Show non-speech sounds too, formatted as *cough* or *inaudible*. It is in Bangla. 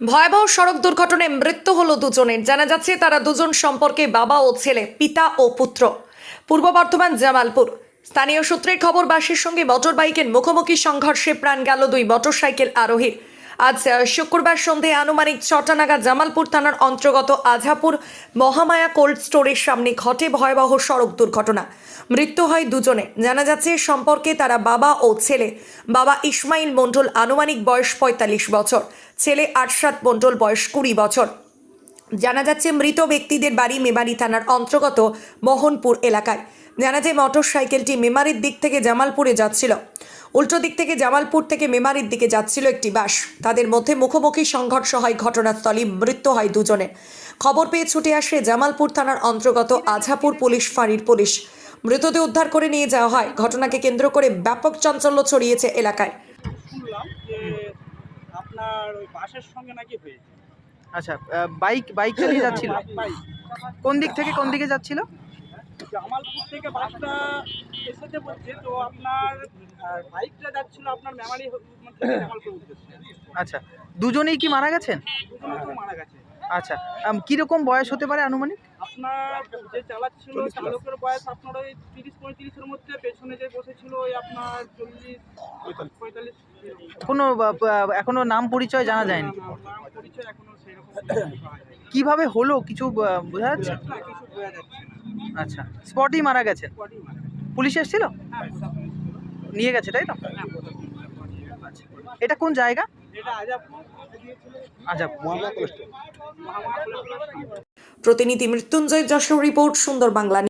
ভয়াবহ সড়ক দুর্ঘটনায় মৃত্যু হল দুজনের। জানা যাচ্ছে, তারা দুজন সম্পর্কে বাবা ও ছেলে, পিতা ও পুত্র। পূর্ব বর্ধমান, জামালপুর। স্থানীয় সূত্রের খবর, বাসের সঙ্গে মোটর বাইকের মুখোমুখি সংঘর্ষে প্রাণ গেল দুই মোটরসাইকেল আরোহীর। আজ শুক্রবার সন্ধে আনুমানিক ছটা নাগাদ জামালপুর থানার অন্তর্গত আঝাপুর মহামায়া কোল্ড স্টোরের সামনে ঘটে ভয়াবহ সড়ক দুর্ঘটনা। মৃত্যু হয় দুজনে। জানা যাচ্ছে, সম্পর্কে তারা বাবা ও ছেলে। বাবা ইসমাইল মণ্ডল আনুমানিক বয়স পঁয়তাল্লিশ বছর। ছেলে আরশাদ মণ্ডল বয়স কুড়ি বছর। জানা যাচ্ছে, মৃত ব্যক্তিদের বাড়ি মেমারি থানার অন্তর্গত মোহনপুর এলাকায়। জানা যায় মোটর সাইকেলটি মেমারির দিক থেকে জামালপুরে যাচ্ছিল। উল্টো দিক থেকে জামালপুর থেকে মেমারির দিকে যাচ্ছিল একটি বাস। তাদের মধ্যে মুখোমুখি সংঘর্ষ হয় ঘটনাস্থলে মৃত্যু হয় দুজনের। খবর পেয়ে ছুটে আসে জামালপুর থানার অন্তর্গত আঝাপুর পুলিশ ফাঁড়ির পুলিশ। মৃতদেহ উদ্ধার করে নিয়ে যাওয়া হয়। ঘটনাকে কেন্দ্র করে ব্যাপক চাঞ্চল্য ছড়িয়েছে এলাকায়। আপনার ওই বাসের সঙ্গে নাকি হয়েছে। আচ্ছা বাইক বাইক চালিয়ে যাচ্ছিল? কোন দিক থেকে কোন দিকে যাচ্ছিল? জামালপুর থেকে বাসটা এসেছে বলছে তো আপনার বাইকটা যাচ্ছিল আপনার মেমারি *coughs* উদ্দেশ্যে। আচ্ছা দুজনেই কি মারা গেছেন? দুজনে মারা গেছে। আচ্ছা কীরকম বয়স হতে পারে আনুমানিক? আপনার যে চালাচ্ছিল চালকের বয়স আপনার ওই তিরিশ পঁয়ত্রিশের মধ্যে পেছনে যে বসেছিল ওই আপনার চল্লিশ পঁয়তাল্লিশ। কোনো এখনও নাম পরিচয় জানা যায়নি। নাম পরিচয় এখনও সেরকম কিছু পাওয়া যায়নি। কীভাবে হলো? কিছু বোঝা যাচ্ছে? না কিছু বোঝা যাচ্ছে না। আচ্ছা স্পটেই মারা গেছেন। বডি মারা গেছে। পুলিশ এসেছিল? হ্যাঁ এসেছিল। নিয়ে গেছে তাই তো এটা কোন জায়গা। প্রতিনিধি মৃত্যুঞ্জয় যশোর রিপোর্ট সুন্দর বাংলা